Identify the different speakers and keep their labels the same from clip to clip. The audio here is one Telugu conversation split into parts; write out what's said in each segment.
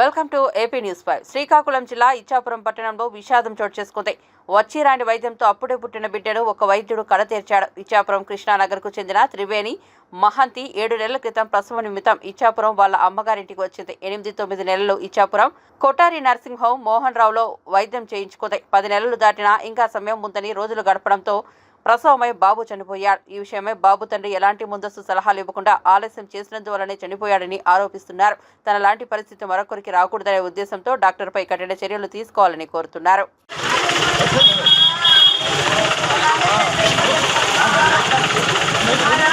Speaker 1: Welcome to AP news five. Srikakulam జిల్లా ఇచ్చాపురం పట్టణంలో విషాదం చోటు చేసుకుంది. వచ్చిరాని వైద్యంతో అప్పుడే పుట్టిన బిడ్డను ఒక వైద్యుడు కడతీర్చాడు ఇచ్చాపురం కృష్ణానగర్కు చెందిన త్రివేణి మహంతి ఏడు నెలల క్రితం ప్రసవ నిమిత్తం ఇచ్చాపురం వాళ్ళ అమ్మగారింటికి వచ్చింది. ఎనిమిది తొమ్మిది నెలలు ఇచ్చాపురం కొటారి నర్సింగ్ హోమ్ మోహన్ రావులో వైద్యం చేయించుకుంది. పది నెలలు దాటినా ఇంకా సమయం ఉందని రోజులు గడపడంతో ప్రసవమై బాబు చనిపోయాడు. ఈ విషయమై బాబు తండ్రి ఎలాంటి ముందస్తు సలహాలు ఇవ్వకుండా ఆలస్యం చేసినందువల్లనే చనిపోయాడని ఆరోపిస్తున్నారు. తన లాంటి పరిస్థితి మరొకరికి రాకూడదనే ఉద్దేశంతో డాక్టర్పై కఠిన చర్యలు తీసుకోవాలని కోరుతున్నారు.
Speaker 2: చేస్తారా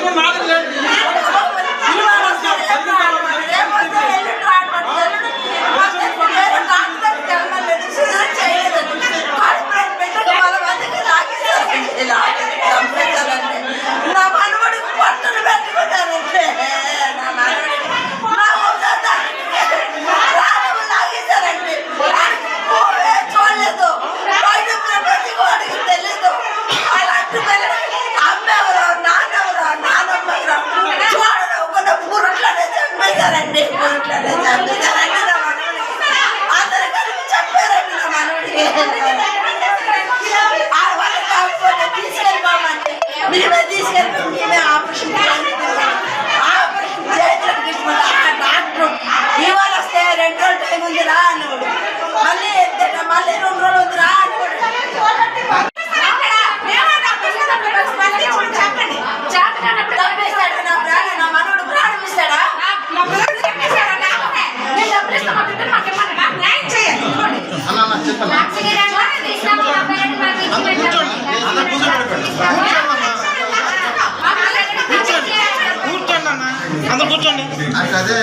Speaker 3: জীবন না చంపేశారండి పూరట్లోనే అందరు
Speaker 4: కూర్చోండి అదే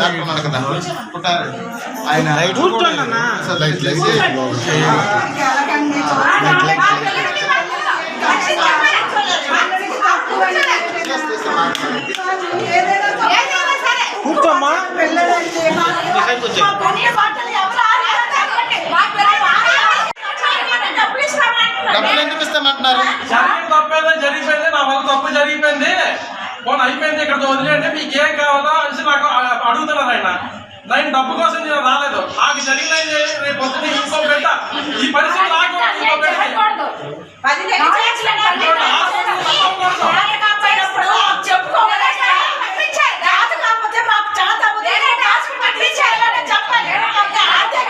Speaker 4: డాక్టర్ ఉన్నారు కదా. ఆయన కూర్చోండి అన్న సార్ లైట్ లైట్ కూర్చోమ్మా డబ్బులు ఎందుకు
Speaker 5: జరిగిపోయింది నా వల్ల తప్పు జరిగిపోయింది. పోనీ అయిపోయింది ఇక్కడ వదిలేండి మీకు ఏం కావాలో అనేసి నాకు అడుగుతున్నారు ఆయన. నేను డబ్బు కోసం నేను రాలేదు. ఆ